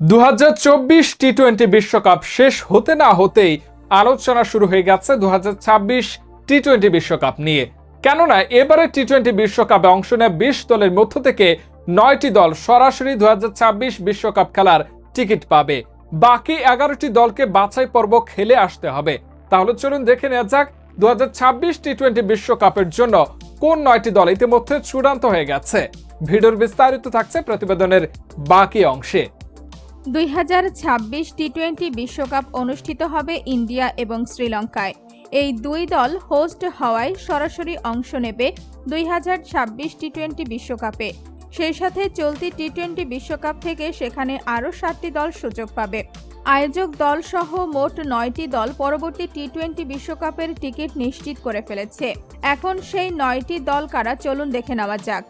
দু T twenty বিশ্বকাপ শেষ হতে না হতেই আলোচনা শুরু হয়ে গেছে দু টি টোয়েন্টি বিশ্বকাপ নিয়ে। কেননা, এবারে টি টোয়েন্টি বিশ্বকাপে অংশ নেয় বিশ দলের মধ্য থেকে নয়টি দল সরাসরি দু বিশ্বকাপ খেলার টিকিট পাবে। বাকি এগারোটি দলকে বাছাই পর্ব খেলে আসতে হবে। তাহলে চলুন দেখে নেওয়া যাক দু টি টোয়েন্টি বিশ্বকাপের জন্য কোন নয়টি দল ইতিমধ্যে চূড়ান্ত হয়ে গেছে। ভিডিওর বিস্তারিত থাকছে প্রতিবেদনের বাকি অংশে। দুই হাজার ছাব্বিশ টি টোয়েন্টি বিশ্বকাপ অনুষ্ঠিত হবে ইন্ডিয়া এবং শ্রীলঙ্কায়। এই দুই দল হোস্ট হওয়ায় সরাসরি অংশ নেবে দুই হাজার ছাব্বিশ টি টোয়েন্টি বিশ্বকাপে। সেই সাথে চলতি টি টোয়েন্টি বিশ্বকাপ থেকে সেখানে আরও সাতটি দল সুযোগ পাবে। আয়োজক দল সহ মোট নয়টি দল পরবর্তী টি টোয়েন্টি বিশ্বকাপের টিকিট নিশ্চিত করে ফেলেছে। এখন সেই নয়টি দল কারা চলুন দেখে নেওয়া যাক।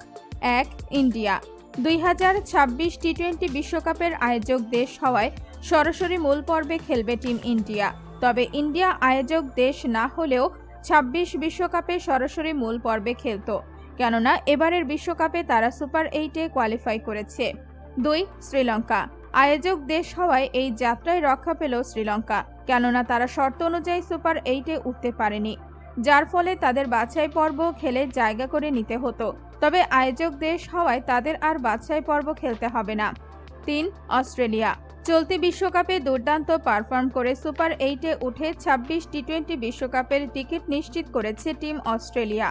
এক, ইন্ডিয়া। দুই হাজার ছাব্বিশ টি টোয়েন্টি বিশ্বকাপের আয়োজক দেশ হওয়ায় সরাসরি মূল পর্বে খেলবে টিম ইন্ডিয়া। তবে ইন্ডিয়া আয়োজক দেশ না হলেও ছাব্বিশ বিশ্বকাপে সরাসরি মূল পর্বে খেলত। কেননা, এবারের বিশ্বকাপে তারা সুপার এইটে কোয়ালিফাই করেছে। দুই, শ্রীলঙ্কা। আয়োজক দেশ হওয়ায় এই যাত্রায় রক্ষা পেল শ্রীলঙ্কা। কেননা, তারা শর্ত অনুযায়ী সুপার এইটে উঠতে পারেনি। যার ফলে তাদের বাছাই পর্ব খেলে জায়গা করে নিতে হতো। তবে আয়োজক দেশ হওয়ায় তাদের আর বাছাই পর্ব খেলতে হবে না। তিন, অস্ট্রেলিয়া। চলতি বিশ্বকাপে দুর্দান্ত পারফর্ম করে সুপার এইটে উঠে ছাব্বিশ টি টোয়েন্টি বিশ্বকাপের টিকিট নিশ্চিত করেছে টিম অস্ট্রেলিয়া।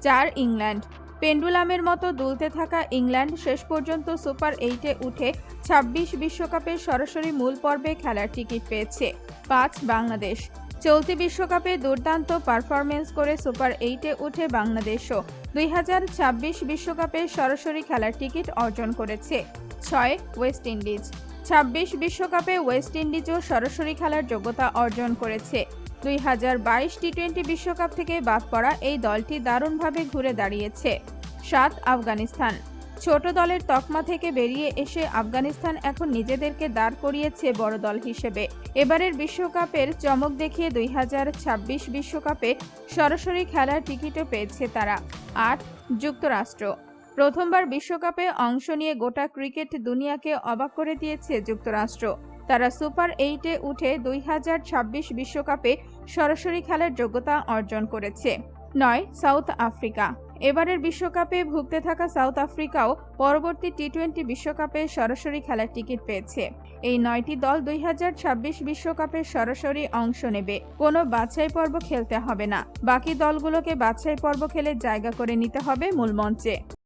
চার, ইংল্যান্ড। পেন্ডুলামের মতো দুলতে থাকা ইংল্যান্ড শেষ পর্যন্ত সুপার এইটে উঠে ছাব্বিশ বিশ্বকাপের সরাসরি মূল পর্বে খেলার টিকিট পেয়েছে। পাঁচ, বাংলাদেশ। চলতি বিশ্বকাপে দুর্দান্ত পারফরমেন্স করে সুপার এইটে উঠে বাংলাদেশও। দুই হাজার ছাব্বিশ বিশ্বকাপে সরাসরি খেলার টিকিট অর্জন করেছে ছয় ওয়েস্ট ইন্ডিজ। ছাব্বিশ বিশ্বকাপে ওয়েস্ট ইন্ডিজও সরাসরি খেলার যোগ্যতা অর্জন করেছে। দুই হাজার বাইশ টি টোয়েন্টি বিশ্বকাপ থেকে বাদ পড়া এই দলটি দারুণভাবে ঘুরে দাঁড়িয়েছে। সাত আফগানিস্তান। ছোট দলের তকমা থেকে বেরিয়ে এসে আফগানিস্তান এখন নিজেদেরকে দাঁড় করিয়েছে বড় দল হিসেবে। এবারের বিশ্বকাপের চমক দেখিয়ে দুই বিশ্বকাপে সরাসরি খেলার টিকিটও পেয়েছে তারা। আট যুক্তরাষ্ট্র। প্রথমবার বিশ্বকাপে অংশ নিয়ে গোটা ক্রিকেট দুনিয়াকে অবাক করে দিয়েছে যুক্তরাষ্ট্র। তারা সুপার এইটে উঠে দুই বিশ্বকাপে সরাসরি খেলার যোগ্যতা অর্জন করেছে। নয়, সাউথ আফ্রিকা। এবারের বিশ্বকাপে ভুগতে থাকা সাউথ আফ্রিকাও পরবর্তী টি টোয়েন্টি বিশ্বকাপে সরাসরি খেলার টিকিট পেয়েছে। এই নয়টি দল দুই বিশ্বকাপে সরাসরি অংশ নেবে। কোনো বাছাই পর্ব খেলতে হবে না। বাকি দলগুলোকে বাছাই পর্ব খেলে জায়গা করে নিতে হবে মূল মঞ্চে।